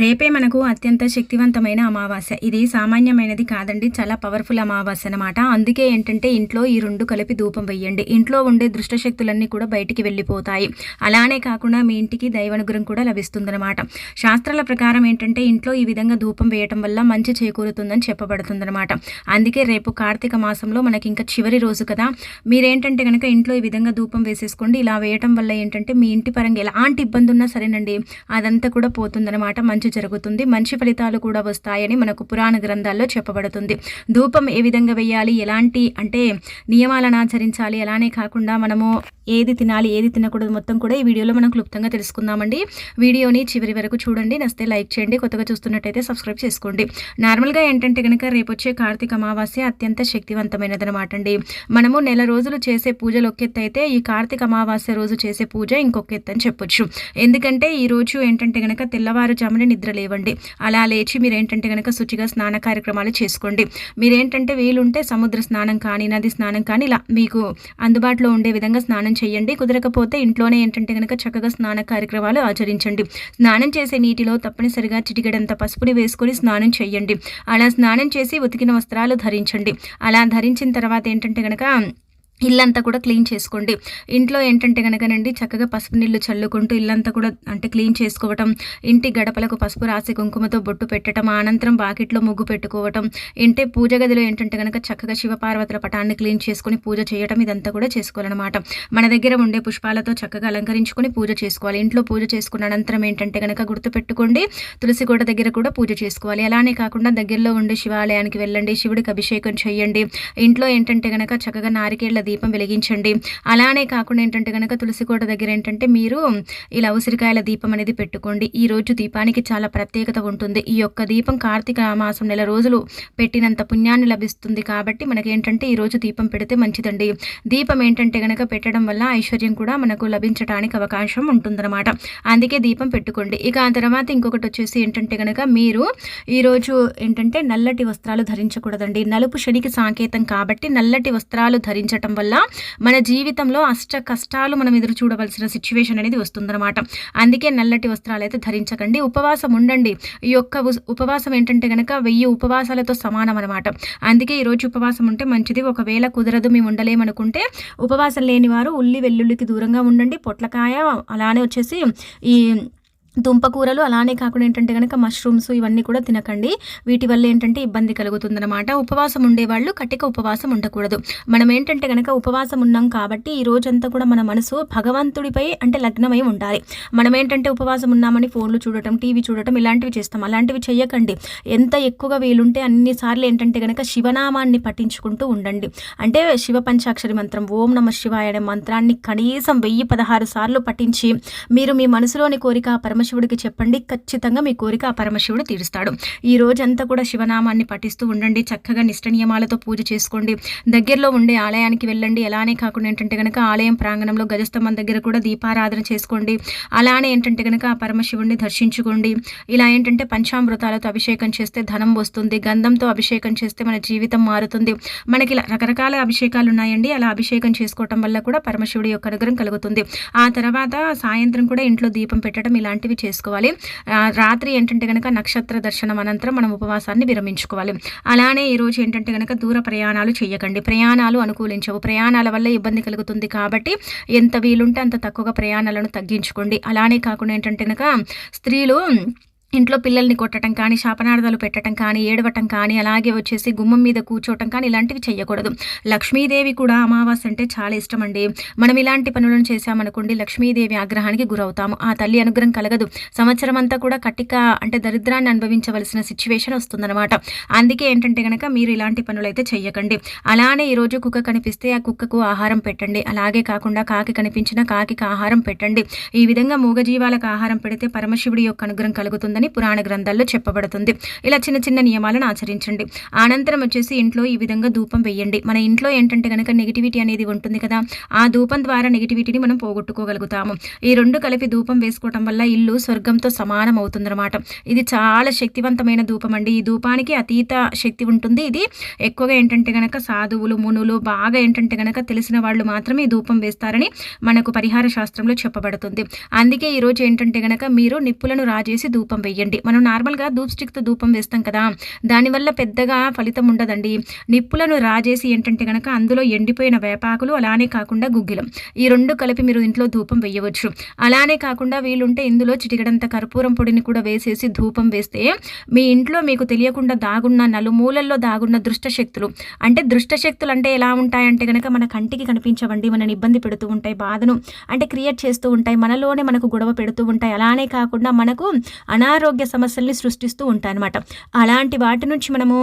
రేపే మనకు అత్యంత శక్తివంతమైన అమావాస్య. ఇది సామాన్యమైనది కాదండి చాలా పవర్ఫుల్ అమావాస్య అనమాట అందుకే ఏంటంటే ఇంట్లో ఈ రెండు కలిపి ధూపం వెయ్యండి. ఇంట్లో ఉండే దృష్టశక్తులన్నీ కూడా బయటికి వెళ్ళిపోతాయి. అలానే కాకుండా మీ ఇంటికి దైవానుగ్రహం కూడా లభిస్తుందన్నమాట. శాస్త్రాల ప్రకారం ఏంటంటే ఇంట్లో ఈ విధంగా ధూపం వేయటం వల్ల మంచి చేకూరుతుందని చెప్పబడుతుందన్నమాట. అందుకే రేపు కార్తీక మాసంలో మనకి ఇంకా చివరి రోజు కదా. మీరేంటంటే కనుక ఇంట్లో ఈ విధంగా ధూపం వేసేసుకోండి. ఇలా వేయటం వల్ల ఏంటంటే మీ ఇంటి పరంగా ఎలాంటి ఇబ్బంది ఉన్నా సరేనండి అదంతా కూడా పోతుందన్నమాట. మంచి జరుగుతుంది. మంచి ఫలితాలు కూడా వస్తాయని మనకు పురాణ గ్రంథాల్లో చెప్పబడుతుంది. ధూపం ఏ విధంగా వేయాలి? ఎలాంటి అంటే నియమాలను ఆచరించాలి? అలానే కాకుండా మనము ఏది తినాలి ఏది తినకూడదు మొత్తం కూడా ఈ వీడియోలో మనం క్లుప్తంగా తెలుసుకుందామండి. వీడియోని చివరి వరకు చూడండి నస్తే లైక్ చేయండి కొత్తగా చూస్తున్నట్టయితే సబ్స్క్రైబ్ చేసుకోండి. నార్మల్గా ఏంటంటే కనుక రేపు వచ్చే కార్తీక అమావాస్య అత్యంత శక్తివంతమైనది అనమాట అండి మనము నెల రోజులు చేసే పూజలు ఒక్కెత్తైతే అయితే ఈ కార్తీక అమావాస్య రోజు చేసే పూజ ఇంకొక ఎత్తు అని చెప్పొచ్చు. ఎందుకంటే ఈ రోజు ఏంటంటే కనుక తెల్లవారుజామున నిద్ర లేవండి. అలా లేచి మీరు ఏంటంటే కనుక శుచిగా స్నాన కార్యక్రమాలు చేసుకోండి. మీరేంటంటే వీలుంటే సముద్ర స్నానం కానీ నది స్నానం కానీ ఇలా మీకు అందుబాటులో ఉండే విధంగా స్నానం చేయండి. కుదరకపోతే ఇంట్లోనే ఏంటంటే కనుక చక్కగా స్నాన కార్యక్రమాలు ఆచరించండి. స్నానం చేసే నీటిలో తప్పనిసరిగా చిటికెడంత పసుపుని వేసుకొని స్నానం చేయండి. అలా స్నానం చేసి ఉతికిన వస్త్రాలు ధరించండి. అలా ధరించిన తర్వాత ఏంటంటే కనుక ఇల్లంతా కూడా క్లీన్ చేసుకోండి. ఇంట్లో ఏంటంటే కనుకనండి చక్కగా పసుపు నీళ్ళు చల్లుకుంటూ ఇల్లంతా కూడా అంటే క్లీన్ చేసుకోవటం ఇంటి గడపలకు పసుపు రాసి కుంకుమతో బొట్టు పెట్టడం అనంతరం బాకెట్లో ముగ్గు పెట్టుకోవటం ఇంటి పూజ గదిలో ఏంటంటే కనుక చక్కగా శివపార్వతుల పటాన్ని క్లీన్ చేసుకుని పూజ చేయటం ఇదంతా కూడా చేసుకోవాలన్నమాట. మన దగ్గర ఉండే పుష్పాలతో చక్కగా అలంకరించుకొని పూజ చేసుకోవాలి. ఇంట్లో పూజ చేసుకున్న అనంతరం ఏంటంటే కనుక గుర్తుపెట్టుకోండి తులసి కోట దగ్గర కూడా పూజ చేసుకోవాలి. అలానే కాకుండా దగ్గరలో ఉండే శివాలయానికి వెళ్ళండి శివుడికి అభిషేకం చేయండి. ఇంట్లో ఏంటంటే కనుక చక్కగా నారికేళ్ళ దీపం వెలిగించండి. అలానే కాకుండా ఏంటంటే కనుక తులసి కోట దగ్గర ఏంటంటే మీరు ఇలా ఉసిరికాయల దీపం అనేది పెట్టుకోండి. ఈ రోజు దీపానికి చాలా ప్రత్యేకత ఉంటుంది. ఈ యొక్క దీపం కార్తీక మాసం నెల రోజులు పెట్టినంత పుణ్యాన్ని లభిస్తుంది కాబట్టి మనకి ఏంటంటే ఈ రోజు దీపం పెడితే మంచిదండి. దీపం ఏంటంటే కనుక పెట్టడం వల్ల ఐశ్వర్యం కూడా మనకు లభించడానికి అవకాశం ఉంటుందన్నమాట. అందుకే దీపం పెట్టుకోండి. ఇక ఆ తర్వాత ఇంకొకటి వచ్చేసి ఏంటంటే కనుక మీరు ఈరోజు ఏంటంటే నల్లటి వస్త్రాలు ధరించకూడదండి. నలుపు శనికి సాంకేతం కాబట్టి నల్లటి వస్త్రాలు ధరించటం వల్ల మన జీవితంలో అష్ట కష్టాలు మనం ఎదురు చూడవలసిన సిచ్యువేషన్ అనేది వస్తుందన్నమాట. అందుకే నల్లటి వస్త్రాలు అయితే ధరించకండి. ఉపవాసం ఉండండి. ఈ యొక్క ఉపవాసం ఏంటంటే కనుక వెయ్యి ఉపవాసాలతో సమానం అనమాట అందుకే ఈరోజు ఉపవాసం ఉంటే మంచిది. ఒకవేళ కుదరదు మేము ఉండలేమనుకుంటే ఉపవాసం లేని వారు ఉల్లి వెల్లుల్లికి దూరంగా ఉండండి. పొట్లకాయ అలానే వచ్చేసి ఈ దుంపకూరలు అలానే కాకుండా ఏంటంటే కనుక మష్రూమ్స్ ఇవన్నీ కూడా తినకండి. వీటి వల్ల ఏంటంటే ఇబ్బంది కలుగుతుందన్నమాట. ఉపవాసం ఉండేవాళ్ళు కట్టిక ఉపవాసం ఉండకూడదు. మనం ఏంటంటే కనుక ఉపవాసం ఉన్నాం కాబట్టి ఈ రోజంతా కూడా మన మనసు భగవంతుడిపై అంటే లగ్నమై ఉండాలి. మనం ఏంటంటే ఉపవాసం ఉన్నామని ఫోన్లు చూడటం టీవీ చూడటం ఇలాంటివి చేస్తాం. అలాంటివి చేయకండి ఎంత ఎక్కువగా వీలుంటే అన్నిసార్లు ఏంటంటే కనుక శివనామాన్ని పఠించుకుంటూ ఉండండి. అంటే శివ పంచాక్షరి మంత్రం ఓం నమ శివాయ అనే మంత్రాన్ని కనీసం వెయ్యి పదహారు సార్లు పఠించి మీరు మీ మనసులోని కోరిక పరమ పరమశివుడికి చెప్పండి. ఖచ్చితంగా మీ కోరిక ఆ పరమశివుడు తీరుస్తాడు. ఈ రోజంతా కూడా శివనామాన్ని పఠిస్తూ ఉండండి. చక్కగా నిష్ట నియమాలతో పూజ చేసుకోండి. దగ్గరలో ఉండే ఆలయానికి వెళ్ళండి. అలానే కాకుండా ఏంటంటే కనుక ఆలయం ప్రాంగణంలో గజస్తంభం దగ్గర కూడా దీపారాధన చేసుకోండి. అలానే ఏంటంటే కనుక ఆ పరమశివుడిని దర్శించుకోండి. ఇలా ఏంటంటే పంచామృతాలతో అభిషేకం చేస్తే ధనం వస్తుంది. గంధంతో అభిషేకం చేస్తే మన జీవితం మారుతుంది. మనకి రకరకాల అభిషేకాలు ఉన్నాయండి. అలా అభిషేకం చేసుకోవటం వల్ల కూడా పరమశివుడి యొక్క అనుగ్రహం కలుగుతుంది. ఆ తర్వాత సాయంత్రం కూడా ఇంట్లో దీపం పెట్టడం ఇలాంటివి చేసుకోవాలి. రాత్రి ఏంటంటే కనుక నక్షత్ర దర్శనం అనంతరం మనం ఉపవాసాన్ని విరమించుకోవాలి. అలానే ఈరోజు ఏంటంటే కనుక దూర ప్రయాణాలు చేయకండి ప్రయాణాలు అనుకూలించవు. ప్రయాణాల వల్ల ఇబ్బంది కలుగుతుంది కాబట్టి ఎంత వీలుంటే అంత తక్కువగా ప్రయాణాలను తగ్గించుకోండి. అలానే కాకుండా ఏంటంటే కనుక స్త్రీలు ఇంట్లో పిల్లల్ని కొట్టడం కానీ శాపనార్థాలు పెట్టడం కానీ ఏడవటం కానీ అలాగే వచ్చేసి గుమ్మం మీద కూర్చోవటం కానీ ఇలాంటివి చేయకూడదు లక్ష్మీదేవి కూడా అమావాస్య అంటే చాలా ఇష్టం అండి మనం ఇలాంటి పనులను చేశామనుకోండి లక్ష్మీదేవి ఆగ్రహానికి గురవుతాము. ఆ తల్లి అనుగ్రహం కలగదు. సంవత్సరం అంతా కూడా కట్టిక అంటే దరిద్రాన్ని అనుభవించవలసిన సిచ్యువేషన్ వస్తుందన్నమాట. అందుకే ఏంటంటే కనుక మీరు ఇలాంటి పనులు అయితే చెయ్యకండి. అలానే ఈరోజు కుక్క కనిపిస్తే ఆ కుక్కకు ఆహారం పెట్టండి. అలాగే కాకుండా కాకి కనిపించిన కాకి ఆహారం పెట్టండి. ఈ విధంగా మూగజీవాలకు ఆహారం పెడితే పరమశివుడి యొక్క అనుగ్రహం కలుగుతుంది. అని పురాణ గ్రంథాల్లో చెప్పబడుతుంది. ఇలా చిన్న చిన్న నియమాలను ఆచరించండి. అనంతరం వచ్చేసి ఇంట్లో ఈ విధంగా ధూపం వేయండి. మన ఇంట్లో ఏంటంటే కనుక నెగిటివిటీ అనేది ఉంటుంది కదా ఆ ధూపం ద్వారా నెగిటివిటీని మనం పోగొట్టుకోగలుగుతాము. ఈ రెండు కలిపి ధూపం వేసుకోవటం వల్ల ఇల్లు స్వర్గంతో సమానం అవుతుందన్నమాట ఇది చాలా శక్తివంతమైన ధూపం అండి. ఈ ధూపానికి అతీత శక్తి ఉంటుంది. ఇది ఎక్కువగా ఏంటంటే కనుక సాధువులు మునులు బాగా ఏంటంటే కనుక తెలిసిన వాళ్ళు మాత్రమే ఈ ధూపం వేస్తారని మనకు పరిహార శాస్త్రంలో చెప్పబడుతుంది. అందుకే ఈరోజు ఏంటంటే కనుక మీరు నిప్పులను రాజేసి ధూపం వేయండి. మనం నార్మల్గా ధూప్ స్టిక్తో ధూపం వేస్తాం కదా దానివల్ల పెద్దగా ఫలితం ఉండదండి. నిప్పులను రాజేసి ఏంటంటే కనుక అందులో ఎండిపోయిన వేపాకులు అలానే కాకుండా గుగ్గిలం. ఈ రెండు కలిపి మీరు ఇంట్లో ధూపం వేయవచ్చు. అలానే కాకుండా వీలుంటే ఇందులో చిటికడంత కర్పూరం పొడిని కూడా వేసేసి ధూపం వేస్తే మీ ఇంట్లో మీకు తెలియకుండా దాగున్న నలుమూలల్లో దాగున్న దృష్ట శక్తులు అంటే దృష్ట శక్తులు అంటే ఎలా ఉంటాయంటే కనుక మన కంటికి కనిపించవండి మనని ఇబ్బంది పెడుతూ ఉంటాయి బాధను అంటే క్రియేట్ చేస్తూ ఉంటాయి మనలోనే మనకు గొడవ పెడుతూ ఉంటాయి. అలానే కాకుండా మనకు అనారోగ్య సమస్యల్ని సృష్టిస్తూ ఉంటాయన్నమాట. అలాంటి వాటి నుంచి మనము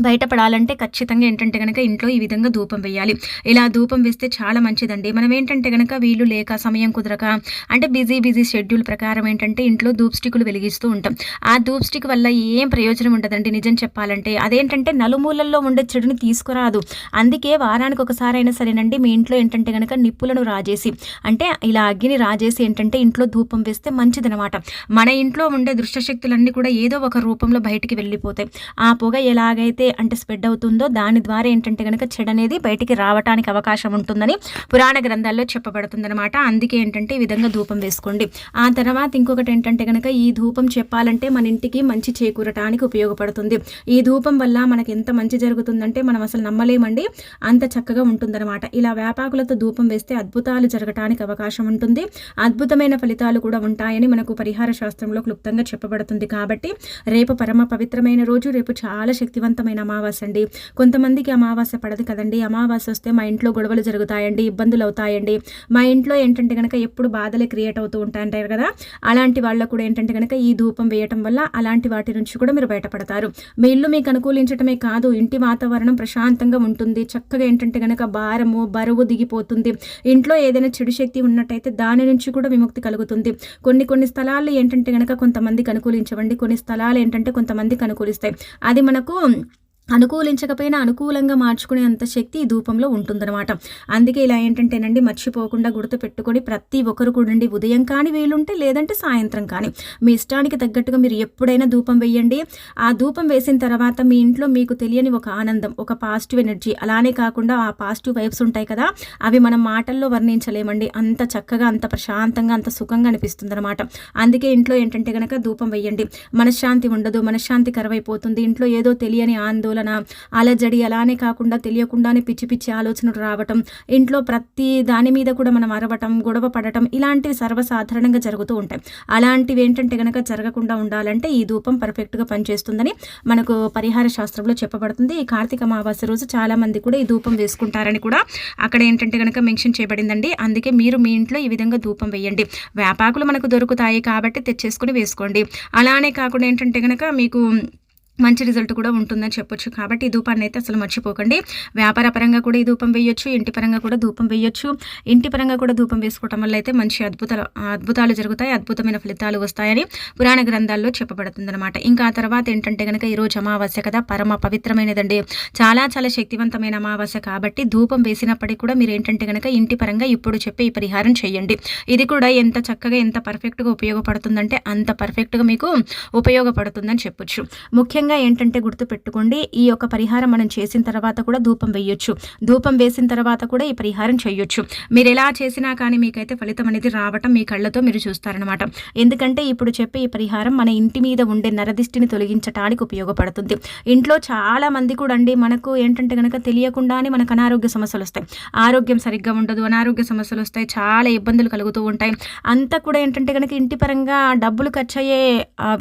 బయటపడాలంటే ఖచ్చితంగా ఏంటంటే కనుక ఇంట్లో ఈ విధంగా ధూపం వేయాలి. ఇలా ధూపం వేస్తే చాలా మంచిదండి. మనం ఏంటంటే కనుక వీళ్ళు లేక సమయం కుదరక అంటే బిజీ బిజీ షెడ్యూల్ ప్రకారం ఏంటంటే ఇంట్లో ధూప్ స్టిక్లు వెలిగిస్తూ ఉంటాం. ఆ ధూప్ స్టిక్ వల్ల ఏం ప్రయోజనం ఉండదండి నిజం చెప్పాలంటే. అదేంటంటే నలుమూలల్లో ఉండే చెడుని తీసుకురాదు. అందుకే వారానికి ఒకసారి అయినా సరేనండి మీ ఇంట్లో ఏంటంటే కనుక నిప్పులను రాజేసి అంటే ఇలా అగ్గిని రాజేసి ఏంటంటే ఇంట్లో ధూపం వేస్తే మంచిదనమాట. మన ఇంట్లో ఉండే దృష్టశక్తులన్నీ కూడా ఏదో ఒక రూపంలో బయటికి వెళ్ళిపోతాయి. ఆ పొగ ఎలాగైతే అంటే స్ప్రెడ్ అవుతుందో దాని ద్వారా ఏంటంటే కనుక చెడు అనేది బయటికి రావడానికి అవకాశం ఉంటుందని పురాణ గ్రంథాల్లో చెప్పబడుతుందన్నమాట. అందుకే ఏంటంటే ఈ విధంగా ధూపం వేసుకోండి. ఆ తర్వాత ఇంకొకటి ఏంటంటే కనుక ఈ ధూపం చెప్పాలంటే మన ఇంటికి మంచి చేకూరటానికి ఉపయోగపడుతుంది. ఈ ధూపం వల్ల మనకి ఎంత మంచి జరుగుతుందంటే మనం అసలు నమ్మలేమండి. అంత చక్కగా ఉంటుందన్నమాట. ఇలా వేపాకులతో ధూపం వేస్తే అద్భుతాలు జరగటానికి అవకాశం ఉంటుంది. అద్భుతమైన ఫలితాలు కూడా ఉంటాయని మనకు పరిహార శాస్త్రంలో క్లుప్తంగా చెప్పబడుతుంది. కాబట్టి రేపు పరమ పవిత్రమైన రోజు రేపు చాలా శక్తివంతమైన ముఖ్యమైన అమావాస్య అండి. కొంతమందికి అమావాస్య పడదు కదండి. అమావాస్య వస్తే మా ఇంట్లో గొడవలు జరుగుతాయండి ఇబ్బందులు అవుతాయండి. మా ఇంట్లో ఏంటంటే కనుక ఎప్పుడు బాధలే క్రియేట్ అవుతూ ఉంటాయంటారు కదా. అలాంటి వాళ్ళకు కూడా ఏంటంటే కనుక ఈ ధూపం వేయటం వల్ల అలాంటి వాటి నుంచి కూడా మీరు బయటపడతారు. మీ ఇల్లు మీకు అనుకూలించడమే కాదు ఇంటి వాతావరణం ప్రశాంతంగా ఉంటుంది. చక్కగా ఏంటంటే కనుక భారము బరువు దిగిపోతుంది. ఇంట్లో ఏదైనా చెడు శక్తి ఉన్నట్టయితే దాని నుంచి కూడా విముక్తి కలుగుతుంది. కొన్ని కొన్ని స్థలాలు ఏంటంటే కనుక కొంతమందికి అనుకూలించవండి. కొన్ని స్థలాలు ఏంటంటే కొంతమందికి అనుకూలిస్తాయి. అది మనకు అనుకూలించకపోయినా అనుకూలంగా మార్చుకునేంత శక్తి ఈ ధూపంలో ఉంటుందన్నమాట. అందుకే ఇలా ఏంటంటేనండి మర్చిపోకుండా గుర్తుపెట్టుకొని ప్రతి ఒక్కరు కూడండి ఉదయం కానీ వీలుంటే లేదంటే సాయంత్రం కానీ మీ ఇష్టానికి తగ్గట్టుగా మీరు ఎప్పుడైనా ధూపం వేయండి. ఆ ధూపం వేసిన తర్వాత మీ ఇంట్లో మీకు తెలియని ఒక ఆనందం ఒక పాజిటివ్ ఎనర్జీ అలానే కాకుండా ఆ పాజిటివ్ వైబ్స్ ఉంటాయి కదా అవి మనం మాటల్లో వర్ణించలేమండి. అంత చక్కగా అంత ప్రశాంతంగా అంత సుఖంగా అనిపిస్తుంది అనమాట అందుకే ఇంట్లో ఏంటంటే కనుక ధూపం వేయండి. మనశ్శాంతి ఉండదు మనశ్శాంతి కరవైపోతుంది. ఇంట్లో ఏదో తెలియని ఆందోళన వలన అలజడి అలానే కాకుండా తెలియకుండానే పిచ్చి పిచ్చి ఆలోచనలు రావటం ఇంట్లో ప్రతి దాని మీద కూడా మనం అరవటం గొడవ పడటం ఇలాంటివి సర్వసాధారణంగా జరుగుతూ ఉంటాయి. అలాంటివి ఏంటంటే కనుక జరగకుండా ఉండాలంటే ఈ ధూపం పర్ఫెక్ట్గా పనిచేస్తుందని మనకు పరిహార శాస్త్రంలో చెప్పబడుతుంది. ఈ కార్తీక అమావాస్య రోజు చాలామంది కూడా ఈ ధూపం వేసుకుంటారని కూడా అక్కడ ఏంటంటే కనుక మెన్షన్ చేయబడిందండి. అందుకే మీరు మీ ఇంట్లో ఈ విధంగా ధూపం వేయండి. వేపాకులు మనకు దొరుకుతాయి కాబట్టి తెచ్చేసుకుని వేసుకోండి. అలానే కాకుండా ఏంటంటే కనుక మీకు మంచి రిజల్ట్ కూడా ఉంటుందని చెప్పొచ్చు. కాబట్టి ఈ ధూపాన్ని అయితే అసలు మర్చిపోకండి. వ్యాపార పరంగా కూడా ఈ ధూపం వేయొచ్చు ఇంటి పరంగా కూడా ధూపం వేయొచ్చు. ఇంటి పరంగా కూడా ధూపం వేసుకోవటం వల్ల అయితే మంచి అద్భుతాలు అద్భుతాలు జరుగుతాయి అద్భుతమైన ఫలితాలు వస్తాయని పురాణ గ్రంథాల్లో చెప్పబడుతుందనమాట ఇంకా ఆ తర్వాత ఏంటంటే కనుక ఈరోజు అమావాస్య కదా పరమ పవిత్రమైనదండి. చాలా చాలా శక్తివంతమైన అమావాస్య కాబట్టి ధూపం వేసినప్పటికీ కూడా మీరు ఏంటంటే కనుక ఇంటి పరంగా ఇప్పుడు చెప్పి ఈ పరిహారం చేయండి. ఇది కూడా ఎంత చక్కగా ఎంత పర్ఫెక్ట్గా ఉపయోగపడుతుందంటే అంత పర్ఫెక్ట్గా మీకు ఉపయోగపడుతుందని చెప్పొచ్చు. ముఖ్యంగా ముఖ్యంగా ఏంటంటే గుర్తుపెట్టుకోండి ఈ యొక్క పరిహారం మనం చేసిన తర్వాత కూడా ధూపం వేయొచ్చు. ధూపం వేసిన తర్వాత కూడా ఈ పరిహారం చేయొచ్చు. మీరు ఎలా చేసినా కానీ మీకైతే ఫలితం అనేది రావటం మీ కళ్ళతో మీరు చూస్తారనమాట ఎందుకంటే ఇప్పుడు చెప్పే ఈ పరిహారం మన ఇంటి మీద ఉండే నరదిష్టిని తొలగించడానికి ఉపయోగపడుతుంది. ఇంట్లో చాలా మంది కూడా అండి మనకు ఏంటంటే కనుక తెలియకుండానే మనకు అనారోగ్య సమస్యలు వస్తాయి. ఆరోగ్యం సరిగ్గా ఉండదు అనారోగ్య సమస్యలు వస్తాయి చాలా ఇబ్బందులు కలుగుతూ ఉంటాయి. అంతా కూడా ఏంటంటే కనుక ఇంటి పరంగా డబ్బులు ఖర్చు అయ్యే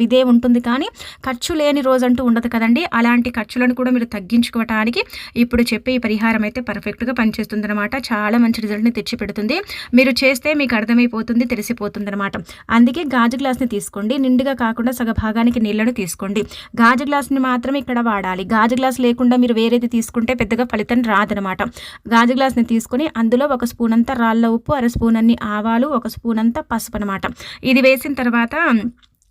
విదే ఉంటుంది కానీ ఖర్చు లేని రోజు అంటూ ఉండదు కదండి. అలాంటి ఖర్చులను కూడా మీరు తగ్గించుకోవటానికి ఇప్పుడు చెప్పే ఈ పరిహారం అయితే పర్ఫెక్ట్గా పనిచేస్తుంది అనమాట చాలా మంచి రిజల్ట్ని తెచ్చిపెడుతుంది. మీరు చేస్తే మీకు అర్థమైపోతుంది తెలిసిపోతుంది అనమాట అందుకే గాజు గ్లాస్ని తీసుకోండి. నిండుగా కాకుండా సగభాగానికి నీళ్ళను తీసుకోండి. గాజు గ్లాస్ని మాత్రమే ఇక్కడ వాడాలి. గాజు గ్లాస్ లేకుండా మీరు వేరేది తీసుకుంటే పెద్దగా ఫలితం రాదనమాట గాజు గ్లాస్ని తీసుకొని అందులో ఒక స్పూన్ అంతా రాళ్ళ ఉప్పు అర స్పూన్ అన్ని ఆవాలు ఒక స్పూన్ అంతా పసుపు అనమాట ఇది వేసిన తర్వాత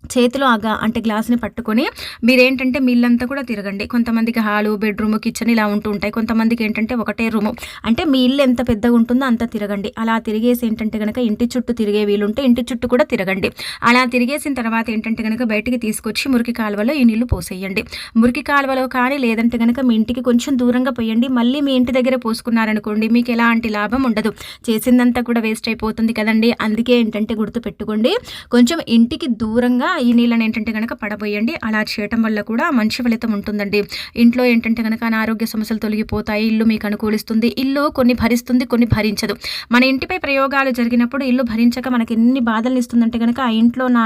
చేతిలో ఆగా అంటే గ్లాస్ని పట్టుకొని మీరేంటంటే మిల్లంతా కూడా తిరగండి. కొంతమందికి హాలు బెడ్రూమ్ కిచెన్ ఇలా ఉంటూ ఉంటాయి. కొంతమందికి ఏంటంటే ఒకటే రూము. అంటే మీ ఇల్లు ఎంత పెద్దగా ఉంటుందో అంత తిరగండి. అలా తిరిగేసి ఏంటంటే కనుక ఇంటి చుట్టూ తిరిగే వీలుంటే ఇంటి చుట్టూ కూడా తిరగండి. అలా తిరిగేసిన తర్వాత ఏంటంటే కనుక బయటికి తీసుకొచ్చి మురికి కాలువలో ఈ నీళ్ళు పోసేయండి. మురికి కాలువలో కానీ లేదంటే కనుక మీ ఇంటికి కొంచెం దూరంగా పోయండి. మళ్ళీ మీ ఇంటి దగ్గర పోసుకున్నారనుకోండి మీకు ఎలాంటి లాభం ఉండదు. చేసిందంతా కూడా వేస్ట్ అయిపోతుంది కదండి. అందుకే ఏంటంటే గుర్తు పెట్టుకోండి కొంచెం ఇంటికి దూరంగా ఈ నీళ్ళని ఏంటంటే కనుక పడబోయండి. అలా చేయటం వల్ల కూడా మంచి ఫలితం ఉంటుందండి. ఇంట్లో ఏంటంటే కనుక అనారోగ్య సమస్యలు తొలగిపోతాయి. ఇల్లు మీకు అనుకూలిస్తుంది. ఇల్లు కొన్ని భరిస్తుంది కొన్ని భరించదు. మన ఇంటిపై ప్రయోగాలు జరిగినప్పుడు ఇల్లు భరించక మనకి ఎన్ని బాధలు ఇస్తుందంటే కనుక ఆ ఇంట్లో నా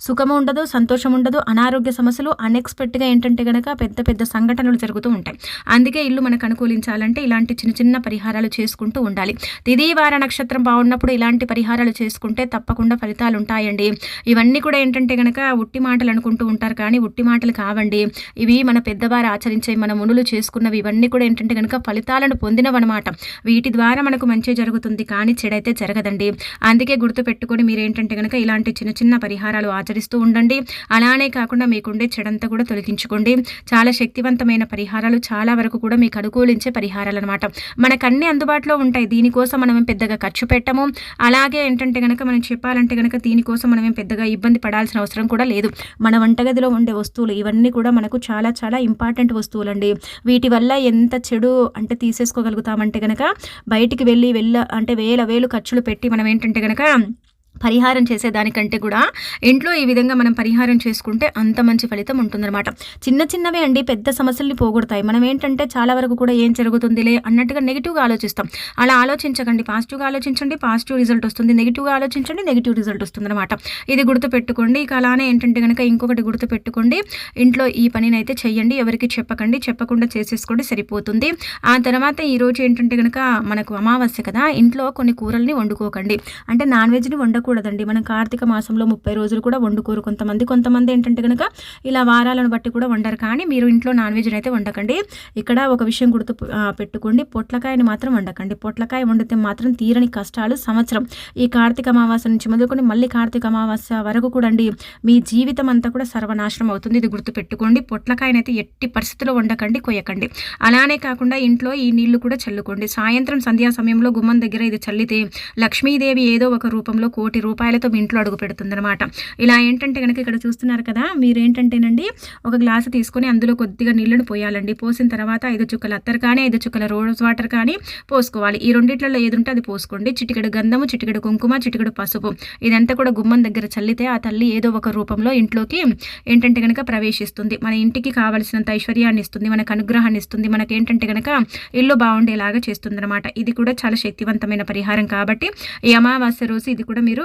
సుఖము ఉండదు సంతోషం ఉండదు అనారోగ్య సమస్యలు అన్ఎక్స్పెక్ట్గా ఏంటంటే కనుక పెద్ద పెద్ద సంఘటనలు జరుగుతూ ఉంటాయి. అందుకే ఇల్లు మనకు అనుకూలించాలంటే ఇలాంటి చిన్న చిన్న పరిహారాలు చేసుకుంటూ ఉండాలి. తిది వార నక్షత్రం బాగున్నప్పుడు ఇలాంటి పరిహారాలు చేసుకుంటే తప్పకుండా ఫలితాలు ఉంటాయండి. ఇవన్నీ కూడా ఏంటంటే గనక ఉట్టి మాటలు అనుకుంటూ ఉంటారు కానీ ఉట్టి మాటలు కావండి. ఇవి మన పెద్దవారు ఆచరించే మన మునులు చేసుకున్నవి. ఇవన్నీ కూడా ఏంటంటే కనుక ఫలితాలను పొందినవన్నమాట. వీటి ద్వారా మనకు మంచి జరుగుతుంది కానీ చెడైతే జరగదండి. అందుకే గుర్తు పెట్టుకొని మీరు ఏంటంటే కనుక ఇలాంటి చిన్న చిన్న పరిహారాలు ఆచరిస్తూ ఉండండి. అలానే కాకుండా మీకుండే చెడంతా కూడా తొలగించుకోండి. చాలా శక్తివంతమైన పరిహారాలు చాలా వరకు కూడా మీకు అనుకూలించే పరిహారాలు అనమాట మనకు అన్ని అందుబాటులో ఉంటాయి. దీనికోసం మనం పెద్దగా ఖర్చు పెట్టము. అలాగే ఏంటంటే కనుక మనం చెప్పాలంటే కనుక దీనికోసం మనం పెద్దగా ఇబ్బంది పడాల్సిన అవసరం అవసరం కూడా లేదు. మన వంటగదిలో ఉండే వస్తువులు ఇవన్నీ కూడా మనకు చాలా చాలా ఇంపార్టెంట్ వస్తువులు అండి వీటి వల్ల ఎంత చెడు అంటే తీసేసుకోగలుగుతామంటే కనుక బయటికి వెళ్ళి వెళ్ళ అంటే వేల వేలు ఖర్చులు పెట్టి మనం ఏంటంటే కనుక పరిహారం చేసేదానికంటే కూడా ఇంట్లో ఈ విధంగా మనం పరిహారం చేసుకుంటే అంత మంచి ఫలితం ఉంటుందన్నమాట. చిన్న చిన్నవే అండి పెద్ద సమస్యల్ని పోగొడతాయి. మనం ఏంటంటే చాలా వరకు కూడా ఏం జరుగుతుందిలే అన్నట్టుగా నెగిటివ్గా ఆలోచిస్తాం. అలా ఆలోచించకండి. పాజిటివ్గా ఆలోచించండి పాజిటివ్ రిజల్ట్ వస్తుంది. నెగిటివ్గా ఆలోచించండి నెగిటివ్ రిజల్ట్ వస్తుంది అనమాట ఇది గుర్తుపెట్టుకోండి. ఇక అలానే ఏంటంటే కనుక ఇంకొకటి గుర్తుపెట్టుకోండి. ఇంట్లో ఈ పనినైతే చేయండి చెయ్యండి. ఎవరికి చెప్పకండి. చెప్పకుండా చేసేసుకోండి. సరిపోతుంది. ఆ తర్వాత ఈరోజు ఏంటంటే కనుక మనకు అమావాస్య కదా. ఇంట్లో కొన్ని కూరల్ని వండుకోకండి. అంటే నాన్ వెజ్ని వండకూడదు వండకూడదండి మనం కార్తీక మాసంలో ముప్పై రోజులు కూడా వండుకోరు. కొంతమంది కొంతమంది ఏంటంటే కనుక ఇలా వారాలను బట్టి కూడా వండరు. కానీ మీరు ఇంట్లో నాన్ వెజ్ అయితే వండకండి. ఇక్కడ ఒక విషయం గుర్తు పెట్టుకోండి. పొట్లకాయని మాత్రం వండకండి. పొట్లకాయ వండితే మాత్రం తీరని కష్టాలు సంవత్సరం. ఈ కార్తీక అమావాస్య నుంచి మొదలుకొని మళ్ళీ కార్తీక అమావాస్య వరకు కూడా అండి మీ జీవితం అంతా కూడా సర్వనాశనం అవుతుంది. ఇది గుర్తు పెట్టుకోండి. పొట్లకాయనైతే ఎట్టి పరిస్థితుల్లో వండకండి కొయ్యకండి. అలానే కాకుండా ఇంట్లో ఈ నీళ్ళు కూడా చల్లుకోండి. సాయంత్రం సంధ్యా సమయంలో గుమ్మం దగ్గర ఇది చల్లితే లక్ష్మీదేవి ఏదో ఒక రూపంలో కోటి రూపాయలతో మీ ఇంట్లో అడుగు పెడుతుందనమాట ఇలా ఏంటంటే కనుక ఇక్కడ చూస్తున్నారు కదా మీరు ఏంటంటేనండి ఒక గ్లాసు తీసుకొని అందులో కొద్దిగా నీళ్ళను పోయాలండి. పోసిన తర్వాత ఐదు చుక్కల అత్తర్ కానీ ఐదు చుక్కల రోజ్ వాటర్ కానీ పోసుకోవాలి. ఈ రెండిట్లలో ఏది ఉంటే అది పోసుకోండి. చిటికెడు గంధము చిటికెడు కుంకుమ చిటికెడు పసుపు. ఇదంతా కూడా గుమ్మం దగ్గర చల్లితే ఆ తల్లి ఏదో ఒక రూపంలో ఇంట్లోకి ఏంటంటే కనుక ప్రవేశిస్తుంది. మన ఇంటికి కావలసినంత ఐశ్వర్యాన్ని ఇస్తుంది మనకు అనుగ్రహాన్ని ఇస్తుంది మనకి ఏంటంటే కనుక ఇల్లు బాగుండేలాగా చేస్తుందనమాట ఇది కూడా చాలా శక్తివంతమైన పరిహారం కాబట్టి ఈ అమావాస్య రోజు ఇది కూడా మీరు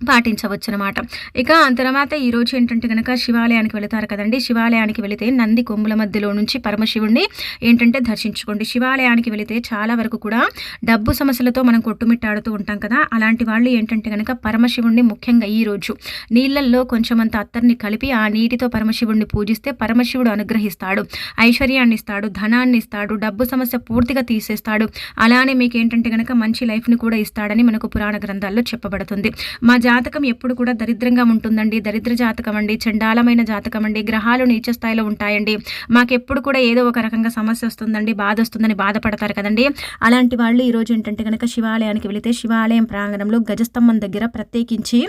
పాటించవచ్చు అనమాట ఇక తర్వాత ఈరోజు ఏంటంటే కనుక శివాలయానికి వెళతారు కదండి. శివాలయానికి వెళితే నంది కొమ్ముల మధ్యలో నుంచి పరమశివుణ్ణి ఏంటంటే దర్శించుకోండి. శివాలయానికి వెళితే చాలా వరకు కూడా డబ్బు సమస్యలతో మనం కొట్టుమిట్టాడుతూ ఉంటాం కదా. అలాంటి వాళ్ళు ఏంటంటే కనుక పరమశివుణ్ణి ముఖ్యంగా ఈరోజు నీళ్ళల్లో కొంచెమంత అత్తర్ని కలిపి ఆ నీటితో పరమశివుణ్ణి పూజిస్తే పరమశివుడు అనుగ్రహిస్తాడు. ఐశ్వర్యాన్ని ఇస్తాడు ధనాన్ని ఇస్తాడు డబ్బు సమస్య పూర్తిగా తీసేస్తాడు. అలానే మీకు ఏంటంటే కనుక మంచి లైఫ్ని కూడా ఇస్తాడని మనకు పురాణ గ్రంథాల్లో చెప్పబడుతుంది. మా జాతకం ఎప్పుడు కూడా దరిద్రంగా ఉంటుందండి. దరిద్ర జాతకం అండి చండాలమైన జాతకం అండి గ్రహాలు నీచ స్థాయిలో ఉంటాయండి. మాకెప్పుడు కూడా ఏదో ఒక రకంగా సమస్య వస్తుందండి బాధ వస్తుందని బాధపడతారు కదండి. అలాంటి వాళ్ళు ఈరోజు ఏంటంటే కనుక శివాలయానికి వెళితే శివాలయం ప్రాంగణంలో గజస్తంభం దగ్గర ప్రత్యేకించి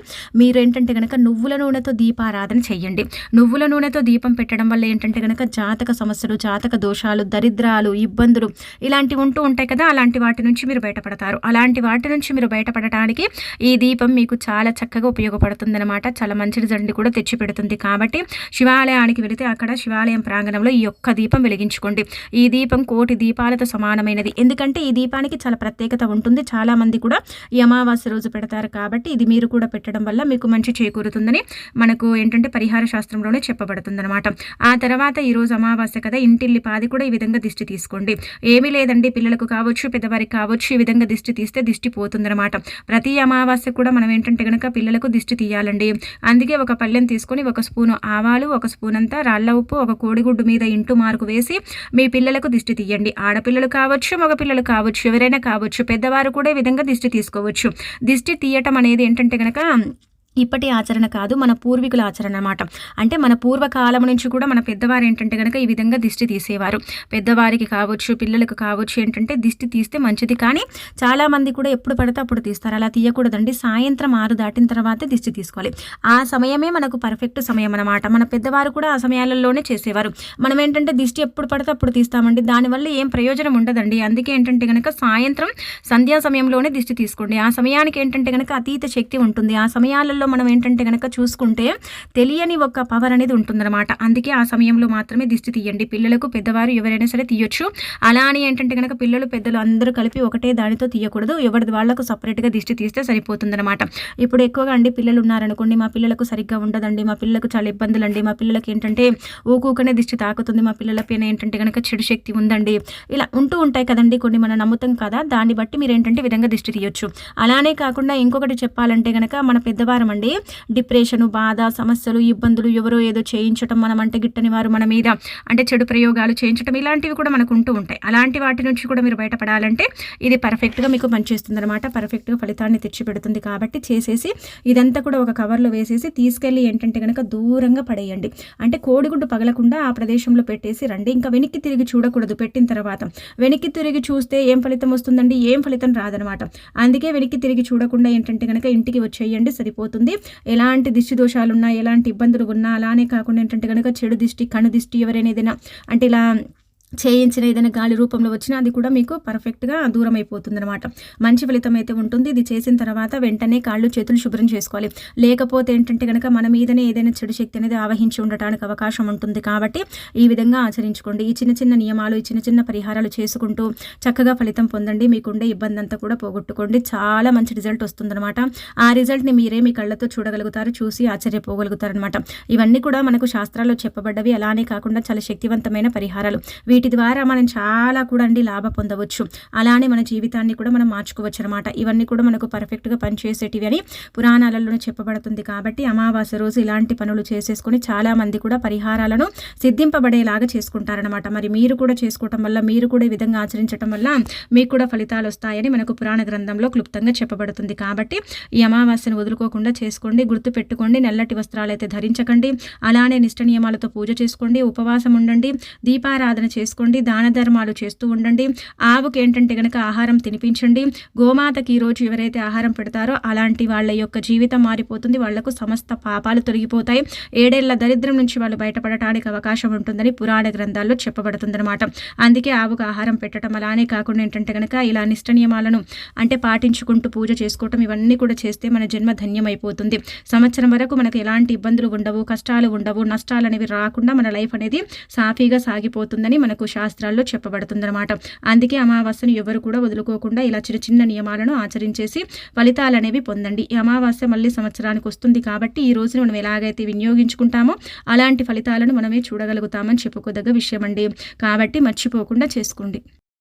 మీరు ఏంటంటే కనుక నువ్వుల నూనెతో దీపారాధన చెయ్యండి. నువ్వుల నూనెతో దీపం పెట్టడం వల్ల ఏంటంటే కనుక జాతక సమస్యలు జాతక దోషాలు దరిద్రాలు ఇబ్బందులు ఇలాంటివి ఉంటూ ఉంటాయి కదా. అలాంటి వాటి నుంచి మీరు బయటపడతారు. అలాంటి వాటి నుంచి మీరు బయటపడటానికి ఈ దీపం మీకు చాలా చాలా చక్కగా ఉపయోగపడుతుందన్నమాట. చాలా మంచి రిజల్ట్ని కూడా తెచ్చిపెడుతుంది. కాబట్టి శివాలయానికి వెళితే అక్కడ శివాలయం ప్రాంగణంలో ఈ యొక్క దీపం వెలిగించుకోండి. ఈ దీపం కోటి దీపాలతో సమానమైనది. ఎందుకంటే ఈ దీపానికి చాలా ప్రత్యేకత ఉంటుంది. చాలామంది కూడా ఈ అమావాస్య రోజు పెడతారు కాబట్టి ఇది మీరు కూడా పెట్టడం వల్ల మీకు మంచి చేకూరుతుందని మనకు ఏంటంటే పరిహార శాస్త్రంలోనే చెప్పబడుతుంది అనమాట ఆ తర్వాత ఈరోజు అమావాస్య కదా. ఇంటిల్లి పాది కూడా ఈ విధంగా దిష్టి తీసుకోండి. ఏమీ లేదండి. పిల్లలకు కావచ్చు పెద్దవారికి కావచ్చు ఈ విధంగా దిష్టి తీస్తే దిష్టి పోతుందన్నమాట. ప్రతి అమావాస్య కూడా మనం ఏంటంటే కనుక పిల్లలకు దిష్టి తీయాలండి. అందుకే ఒక పళ్ళెం తీసుకొని ఒక స్పూను ఆవాలు ఒక స్పూన్ అంతా రాళ్ళ ఉప్పు ఒక కోడిగుడ్డు మీద ఇంటు మార్కు వేసి మీ పిల్లలకు దిష్టి తీయండి. ఆడపిల్లలు కావచ్చు మగపిల్లలు కావచ్చు ఎవరైనా కావచ్చు పెద్దవారు కూడా ఈ విధంగా దిష్టి తీసుకోవచ్చు. దిష్టి తీయటం అనేది ఏంటంటే కనుక ఇప్పటి ఆచరణ కాదు మన పూర్వీకుల ఆచరణ అనమాట అంటే మన పూర్వకాలం నుంచి కూడా మన పెద్దవారు ఏంటంటే కనుక ఈ విధంగా దిష్టి తీసేవారు. పెద్దవారికి కావచ్చు పిల్లలకు కావచ్చు ఏంటంటే దిష్టి తీస్తే మంచిది. కానీ చాలామంది కూడా ఎప్పుడు పడితే అప్పుడు తీస్తారు. అలా తీయకూడదండి. సాయంత్రం ఆరు దాటిన తర్వాత దిష్టి తీసుకోవాలి. ఆ సమయమే మనకు పర్ఫెక్ట్ సమయం అనమాట మన పెద్దవారు కూడా ఆ సమయాలలోనే చేసేవారు. మనం ఏంటంటే దిష్టి ఎప్పుడు పడితే అప్పుడు తీస్తామండి. దానివల్ల ఏం ప్రయోజనం ఉండదండి. అందుకే ఏంటంటే కనుక సాయంత్రం సంధ్యా సమయంలోనే దిష్టి తీసుకోండి. ఆ సమయానికి ఏంటంటే కనుక అతీత శక్తి ఉంటుంది. ఆ సమయాలలో మనం ఏంటంటే కనుక చూసుకుంటే తెలియని ఒక పవర్ అనేది ఉంటుందన్నమాట. అందుకే ఆ సమయంలో మాత్రమే దిష్టి తీయండి. పిల్లలకు పెద్దవారు ఎవరైనా సరే తీయొచ్చు. అలా అని ఏంటంటే కనుక పిల్లలు పెద్దలు అందరూ కలిపి ఒకటే దానితో తీయకూడదు. ఎవరిది వాళ్ళకు సపరేట్గా దిష్టి తీస్తే సరిపోతుందన్నమాట. ఇప్పుడు ఎక్కువగా అండి పిల్లలు ఉన్నారనుకోండి మా పిల్లలకు సరిగ్గా ఉండదండి మా పిల్లలకు చాలా ఇబ్బందులు అండి మా పిల్లలకి ఏంటంటే ఊకూకనే దిష్టి తాకుతుంది మా పిల్లల పైన ఏంటంటే కనుక చెడు శక్తి ఉందండి. ఇలా ఉంటూ ఉంటాయి కదండి కొన్ని మనం నమ్ముతాం కదా దాన్ని బట్టి మీరు ఏంటంటే విధంగా దిష్టి తీయొచ్చు. అలానే కాకుండా ఇంకొకటి చెప్పాలంటే కనుక మన పెద్దవారం అండి డిప్రెషన్ బాధ సమస్యలు ఇబ్బందులు ఎవరో ఏదో చేయించటం మనం అంటే గిట్టని వారు మన మీద అంటే చెడు ప్రయోగాలు చేయించడం ఇలాంటివి కూడా మనకు ఉంటూ ఉంటాయి. అలాంటి వాటి నుంచి కూడా మీరు బయటపడాలంటే ఇది పర్ఫెక్ట్గా మీకు పనిచేస్తుంది అనమాట పర్ఫెక్ట్గా ఫలితాన్ని తెచ్చిపెడుతుంది కాబట్టి చేసేసి ఇదంతా కూడా ఒక కవర్లో వేసేసి తీసుకెళ్ళి ఏంటంటే కనుక దూరంగా పడేయండి. అంటే కోడిగుడ్డు పగలకుండా ఆ ప్రదేశంలో పెట్టేసి రండి. ఇంకా వెనక్కి తిరిగి చూడకూడదు పెట్టిన తర్వాత. వెనక్కి తిరిగి చూస్తే ఏం ఫలితం వస్తుందండి? ఏం ఫలితం రాదనమాట అందుకే వెనక్కి తిరిగి చూడకుండా ఏంటంటే కనుక ఇంటికి వచ్చేయండి. సరిపోతుంది. ఎలాంటి దిష్టి దోషాలు ఉన్నా ఎలాంటి ఇబ్బందులు ఉన్నా అలానే కాకుండా ఏంటంటే కనుక చెడు దిష్టి కను దిష్టి ఎవరైనా ఏదైనా అంటే ఇలా చేయించిన ఏదైనా గాలి రూపంలో వచ్చినా అది కూడా మీకు పర్ఫెక్ట్గా దూరం అయిపోతుంది అనమాట మంచి ఫలితం అయితే ఉంటుంది. ఇది చేసిన తర్వాత వెంటనే కాళ్ళు చేతులు శుభ్రం చేసుకోవాలి. లేకపోతే ఏంటంటే కనుక మన మీదనే ఏదైనా చెడు శక్తి అనేది ఆవహించి ఉండటానికి అవకాశం ఉంటుంది కాబట్టి ఈ విధంగా ఆచరించుకోండి. ఈ చిన్న చిన్న నియమాలు ఈ చిన్న చిన్న పరిహారాలు చేసుకుంటూ చక్కగా ఫలితం పొందండి. మీకుండే ఇబ్బంది అంతా కూడా పోగొట్టుకోండి. చాలా మంచి రిజల్ట్ వస్తుందన్నమాట. ఆ రిజల్ట్ని మీరే మీ కళ్ళతో చూడగలుగుతారు చూసి ఆశ్చర్యపోగలుగుతారనమాట ఇవన్నీ కూడా మనకు శాస్త్రాల్లో చెప్పబడ్డవి. అలానే కాకుండా చాలా శక్తివంతమైన పరిహారాలు. వీటి ద్వారా మనం చాలా కూడా అండి లాభ పొందవచ్చు. అలానే మన జీవితాన్ని కూడా మనం మార్చుకోవచ్చు అనమాట ఇవన్నీ కూడా మనకు పర్ఫెక్ట్గా పనిచేసేటివి అని పురాణాలలోనే చెప్పబడుతుంది కాబట్టి అమావాస్య రోజు ఇలాంటి పనులు చేసేసుకొని చాలామంది కూడా పరిహారాలను సిద్ధింపబడేలాగా చేసుకుంటారనమాట మరి మీరు కూడా చేసుకోవటం వల్ల మీరు కూడా ఈ విధంగా ఆచరించడం వల్ల మీకు కూడా ఫలితాలు వస్తాయని మనకు పురాణ గ్రంథంలో క్లుప్తంగా చెప్పబడుతుంది కాబట్టి ఈ అమావాస్యను వదులుకోకుండా చేసుకోండి గుర్తు పెట్టుకోండి నల్లటి వస్త్రాలు అయితే ధరించకండి అలానే నిష్ట నియమాలతో పూజ చేసుకోండి ఉపవాసం ఉండండి దీపారాధన చేసుకోండి దాన ధర్మాలు చేస్తూ ఉండండి. ఆవుకి ఏంటంటే కనుక ఆహారం తినిపించండి. గోమాతకి ఈరోజు ఎవరైతే ఆహారం పెడతారో అలాంటి వాళ్ళ యొక్క జీవితం మారిపోతుంది. వాళ్ళకు సమస్త పాపాలు తొలగిపోతాయి. ఏడేళ్ళ దరిద్రం నుంచి వాళ్ళు బయటపడటానికి అవకాశం ఉంటుందని పురాణ గ్రంథాల్లో చెప్పబడుతుందన్నమాట. అందుకే ఆవుకు ఆహారం పెట్టడం అలానే కాకుండా ఏంటంటే కనుక ఇలా నిష్ట నియమాలను అంటే పాటించుకుంటూ పూజ చేసుకోవటం ఇవన్నీ కూడా చేస్తే మన జన్మ ధన్యమైపోతుంది. సంవత్సరం వరకు మనకు ఎలాంటి ఇబ్బందులు ఉండవు కష్టాలు ఉండవు నష్టాలు అనేవి రాకుండా మన లైఫ్ అనేది సాఫీగా సాగిపోతుందని మనకు శాస్త్రాల్లో చెప్పబడుతుందన్నమాట. అందుకే అమావాస్యను ఎవరు కూడా వదులుకోకుండా ఇలా చిన్న చిన్న నియమాలను ఆచరించేసి ఫలితాలు అనేవి పొందండి. ఈ అమావాస్య మళ్ళీ సంవత్సరానికి వస్తుంది కాబట్టి ఈ రోజున మనం ఎలాగైతే వినియోగించుకుంటామో అలాంటి ఫలితాలను మనమే చూడగలుగుతామని చెప్పుకోదగ్గ విషయం అండి కాబట్టి మర్చిపోకుండా చేసుకోండి.